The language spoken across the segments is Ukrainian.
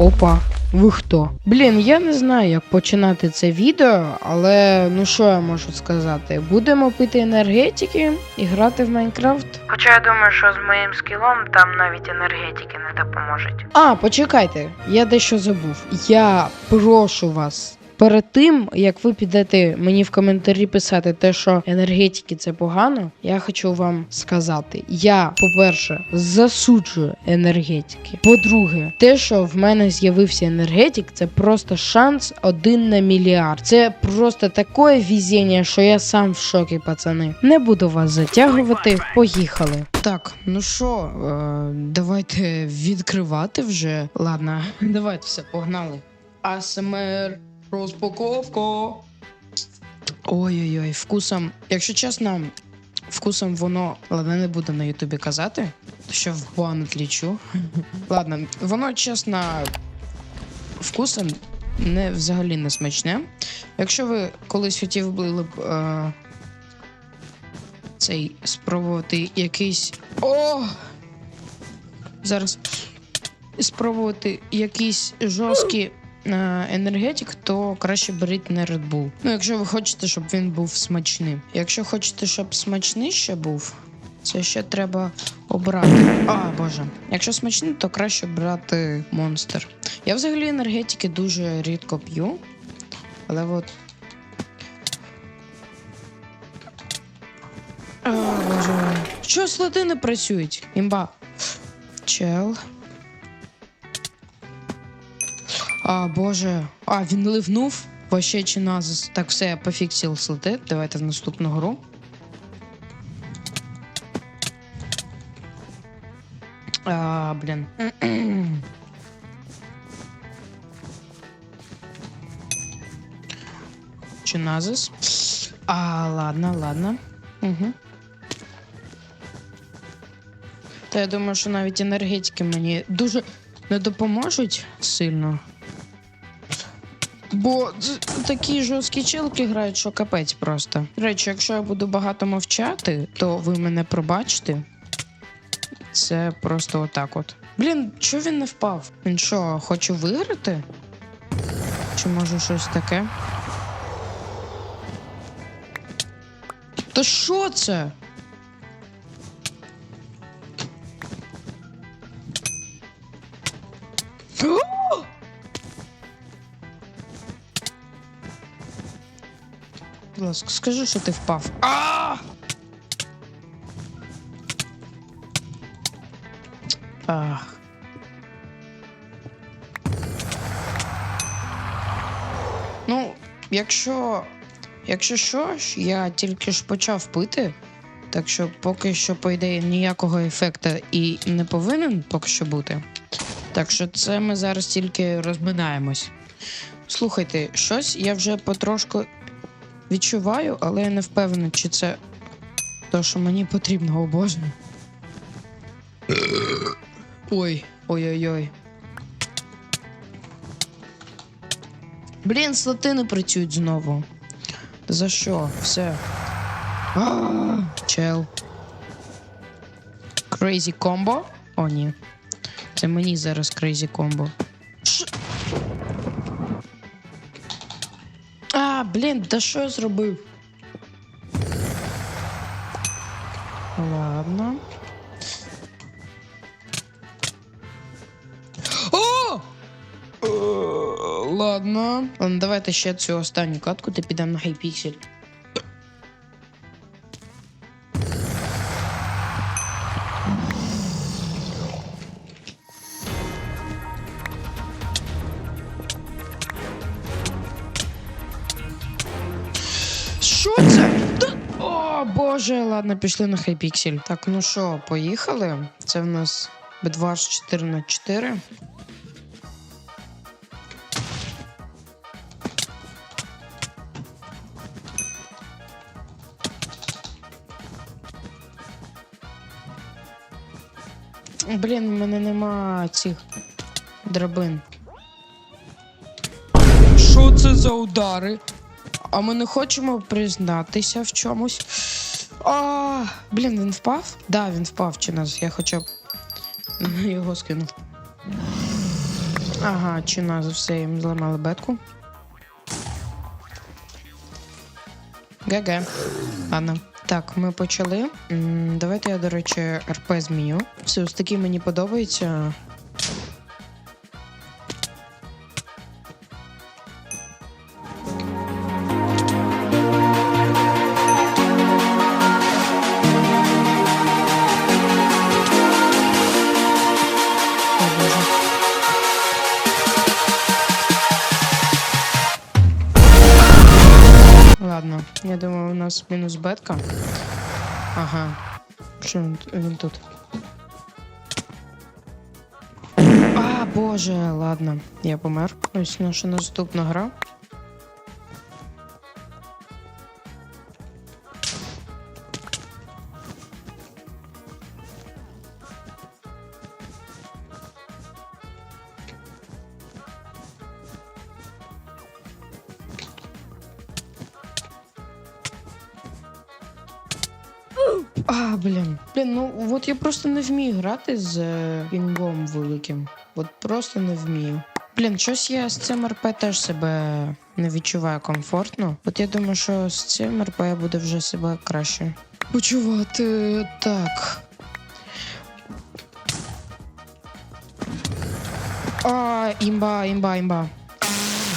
Опа. Ви хто? Блін, я не знаю, як починати це відео, але ну що я можу сказати? Будемо пити енергетики і грати в Майнкрафт. Хоча я думаю, що з моїм скілом там навіть енергетики не допоможуть. А, почекайте, я дещо забув. Я прошу вас. Перед тим, як ви підете мені в коментарі писати те, що енергетики це погано, я хочу вам сказати: я, по-перше, засуджую енергетики. По-друге, те, що в мене з'явився енергетик, це просто шанс один на мільярд. Це просто таке везіння, що я сам в шокі, пацани. Не буду вас затягувати. Поїхали. Так, ну що, е, давайте відкривати вже. Ладно, давайте все, погнали. АСМР. Розпаковка. Ой-ой-ой, вкусом. Якщо чесно, вкусом воно. Ладно, не буду на Ютубі казати, що в бан відлічу. Ладно, воно чесно. Вкусом не взагалі не смачне. Якщо ви колись хотіли б е, цей спробувати якийсь. О! Зараз спробувати якийсь жорсткий е, енергетик, то краще беріть не Red Bull. Ну, якщо ви хочете, щоб він був смачним. Якщо хочете, щоб смачний ще був, це ще треба обрати. А, боже. Якщо смачний, то краще брати монстр. Я взагалі енергетики дуже рідко п'ю. Але от. А, боже. Що слоти не працюють? Імба. Чел. А, боже. А, він ливнув. Вообще чи назис. Так, все, я пофіксив слоти. Давайте в наступну гру. А, блін. Чи назис? А, ладно, ладно. Угу. Та я думаю, що навіть енергетики мені дуже не допоможуть сильно. Бо такі жорсткі чилки грають, що капець просто. До речі, якщо я буду багато мовчати, то ви мене пробачите. Це просто отак от. Блін, чого він не впав? Він що, хоче виграти? Чи може щось таке? Та що це? Будь ласка, скажи, що ти впав. А! Ах. Ну, якщо. Якщо що я тільки ж почав пити, так що поки що, по ідеї, ніякого ефекту і не повинен поки що бути. Так що це ми зараз тільки розминаємось. Слухайте, щось я вже потрошку відчуваю, але я не впевнений, чи це то, що мені потрібно, о боже. Ой, ой-ой-ой. Блін, слоти не працюють знову. За що? Все. А, Чел. Crazy комбо? О, ні. Це мені зараз crazy комбо. А, блін, да що я зробив? Ладно. О! Е, Ладно. Ладно, давайте ще цю останню катку ти підемо на хайпіксель. Боже, ладно, пішли на хайпіксель. Так, ну що, поїхали? Це в нас Бедварс 4 на 4 Блін, в мене нема цих драбин. Що це за удари? А ми не хочемо признатися в чомусь. А, блін, він впав? Да, він впав чи нас. Я хоча б його скинув. Ага, чи на за все їм зламали бетку. ГГ. Ладно. Так, ми почали. Давайте я, до речі, РП зміню. Все, ось такий мені подобається. Я думаю, у нас мінус бетка. Ага. Що він, він тут? А, боже, ладно, я помер. Ось наша наступна гра. Блін. Блін, ну от я просто не вмію грати з е, пінгом великим. От просто не вмію. Блін, щось я з цим РП теж себе не відчуваю комфортно. От я думаю, що з цим РП я буду вже себе краще почувати так. А, імба, імба, імба.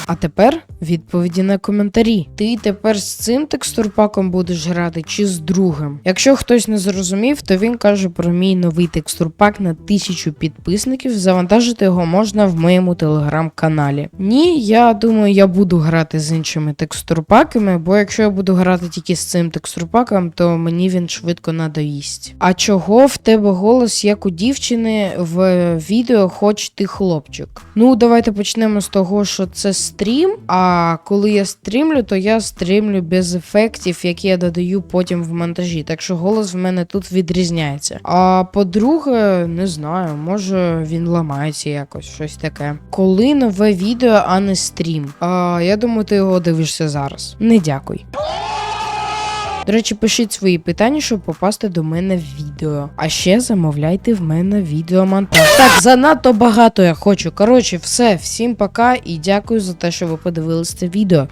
А тепер відповіді на коментарі. Ти тепер з цим текстурпаком будеш грати чи з другим? Якщо хтось не зрозумів, то він каже про мій новий текстурпак на тисячу підписників. Завантажити його можна в моєму телеграм-каналі. Ні, я думаю, я буду грати з іншими текстурпаками, бо якщо я буду грати тільки з цим текстурпаком, то мені він швидко надоїсть. А чого в тебе голос як у дівчини в відео, хоч ти хлопчик? Ну, давайте почнемо з того, що це стрім. А коли я стрімлю, то я стрімлю без ефектів, які я додаю потім в монтажі. Так що голос в мене тут відрізняється. А по-друге, не знаю, може він ламається якось, щось таке. Коли нове відео, а не стрім. А я думаю, ти його дивишся зараз. Не дякуй. До речі, пишіть свої питання, щоб попасти до мене в відео. А ще замовляйте в мене відеомонтаж. Так, занадто багато я хочу. Коротше, все, всім пока і дякую за те, що ви подивилися це відео.